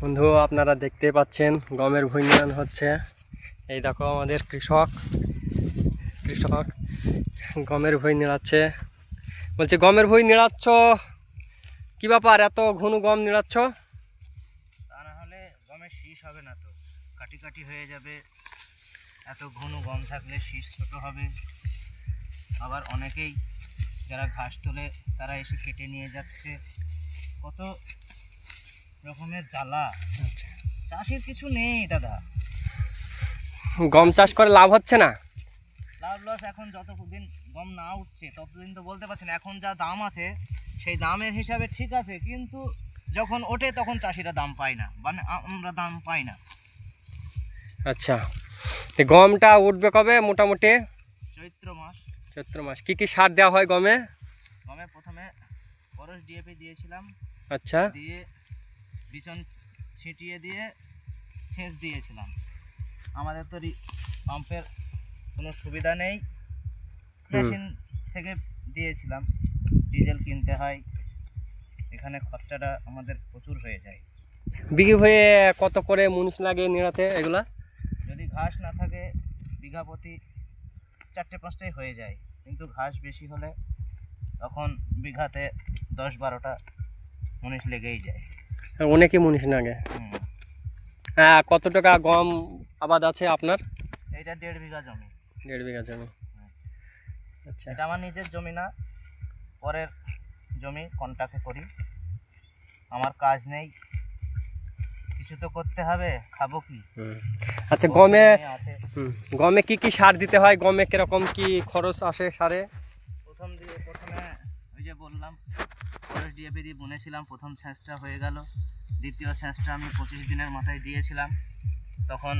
বন্ধু, আপনারা দেখতে পাচ্ছেন, গমের ভূমিয়ান হচ্ছে। এই দেখো আমাদের কৃষক। কৃষক গমের ভুঁই নিড়াচ্ছে। বলছে, গমের ভুঁই নিড়াচ্ছ? কি ব্যাপার? এত ঘন গম নিড়াচ্ছ? তা না হলে গমের শীষ হবে না তো। কাটি কাটি হয়ে যাবে। এত ঘন গম থাকলে শীষ ছোট হবে। আবার অনেকেই যারা ঘাস তোলে, তারা এসে কেটে নিয়ে যাচ্ছে। কত রকমের জ্বালা। আচ্ছা। চাষির কিছু নেই দাদা। গম চাষ করে লাভ হচ্ছে না? লাভ লস এখন যতদিন গম না উঠছে ততদিন তো বলতে পারছি না। এখন যা দাম আছে সেই দামের হিসাবে ঠিক আছে কিন্তু যখন ওঠে তখন চাষিরা দাম পায় না মানে আমরা দাম পাই না। আচ্ছা। গমটা উঠবে কবে মোটামুটি? চৈত্র মাস। চৈত্র মাস। কি কি সার দেওয়া হয় গমে? গমে প্রথমে পরশ ডিএপি দিয়েছিলাম। আচ্ছা। দিয়ে বিচন ছিটিয়ে দিয়ে সেচ দিয়েছিলাম। আমাদের তো পাম্পের কোনো সুবিধা নেই। মেশিন থেকে দিয়েছিলাম। ডিজেল কিনতে হয়। এখানে খরচাটা আমাদের প্রচুর হয়ে যায়। বিঘি হয়ে কত করে মুনিশ লাগে নিড়াতে এগুলা? যদি ঘাস না থাকে বিঘা প্রতি চারটে পাঁচটাই হয়ে যায়। কিন্তু ঘাস বেশি হলে তখন বিঘাতে দশ বারোটা মনিষ লেগেই যায়। অনেকই মুনিশ লাগে হুম। হ্যাঁ কত টাকা গম আবাদ আছে আপনার? এইটা দেড় বিঘা জমি। দেড় বিঘা জমি। আচ্ছা। এটা আমার নিজের জমি না পরের জমি কন্টাক্টে করি। আমার কাজ নেই। কিছু তো করতে হবে খাব কি। আচ্ছা গমে গমে কি কি সার দিতে হয়? গমে কীরকম কি খরচ আসে সারে? প্রথম দিয়ে যে বললাম, পরেশ ডিএপি দিয়ে বুনেছিলাম, প্রথম সেঁচটা হয়ে গেল। দ্বিতীয় সেঁচটা আমি পঁচিশ দিনের মাথায় দিয়েছিলাম। তখন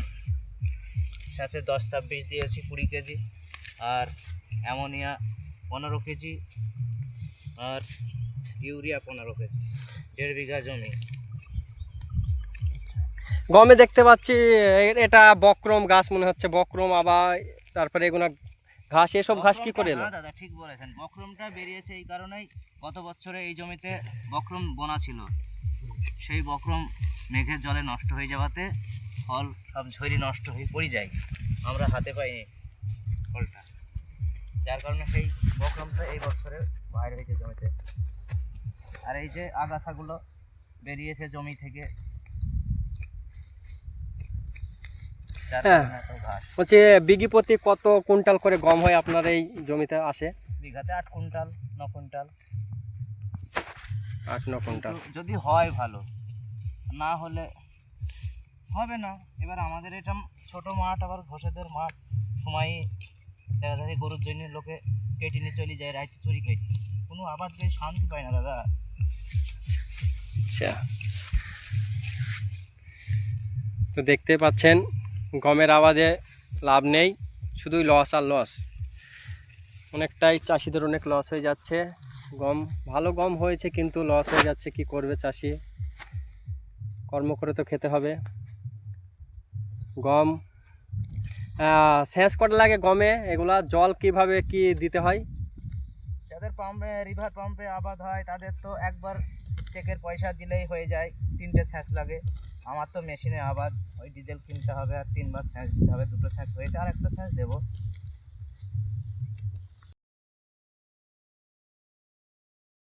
সেঁচে দশ ছাব্বিশ দিয়েছি কুড়ি কেজি, আর অ্যামোনিয়া পনেরো কেজি, আর ইউরিয়া পনেরো কেজি, দেড় বিঘা জমি। গমে দেখতে পাচ্ছি এটা বক্রম গাছ মনে হচ্ছে, বক্রম, আবার তারপরে এগুলো ঘাস এসব ঘাস কি করে এলো? হ্যাঁ দাদা ঠিক বলেছেন। বক্রমটা বেরিয়েছে এই কারণেই গত বছরে এই জমিতে বক্রম বোনা ছিল। সেই বক্রম মেঘের জলে নষ্ট হয়ে যাওয়াতে ফল সব ঝরি নষ্ট হয়ে পড়ে যায়। আমরা হাতে পাইনি ফলটা। যার কারণে সেই বক্রমটা এই বছরে বাইরে হয়েছে জমিতে। আর এই যে আগাছাগুলো বেরিয়েছে জমি থেকে যার হ্যাঁ। বলছে বিঘি প্রতি কত কুইন্টাল করে গম হয় আপনার এই জমিতে আসে? বিঘাতে আট কুইন্টাল ন কুইন্টাল। আট ন কুইন্টাল। যদি হয় ভালো না হলে হবে না। এবার আমাদের এটা ছোট মাঠ আবার ঘোষেদের মাঠ। সময় দেখা যায় গরুর জন্য লোকে কেটে নিয়ে চলে যায় রাইতে চুরি কেটে। কোনো আবাদ করে শান্তি পায় না দাদা। আচ্ছা। তো দেখতে পাচ্ছেন গমের আবাদে লাভ নেই, শুধুই লস আর লস অনেকটাই চাষিদের অনেক লস হয়ে যাচ্ছে। গম, ভালো গম হয়েছে কিন্তু লস হয়ে যাচ্ছে, কি করবে চাষি? কর্ম করে তো খেতে হবে। গম সেচ কটা লাগে গমে? এগুলা জল কীভাবে কি দিতে হয়? যাদের পাম্পে রিভার পাম্পে আবাদ হয়, তাদের তো একবার চেকের পয়সা দিলেই হয়ে যায়, তিনটে ছ্যাঁচ লাগে। আমার তো মেশিনে আবাদ, ওই ডিজেল কিনতে হবে আর তিনবার ছ্যাঁচ দিতে হবে, দুটো ছ্যাঁচ হয়েছে আর একটা ছ্যাঁচ দেবো।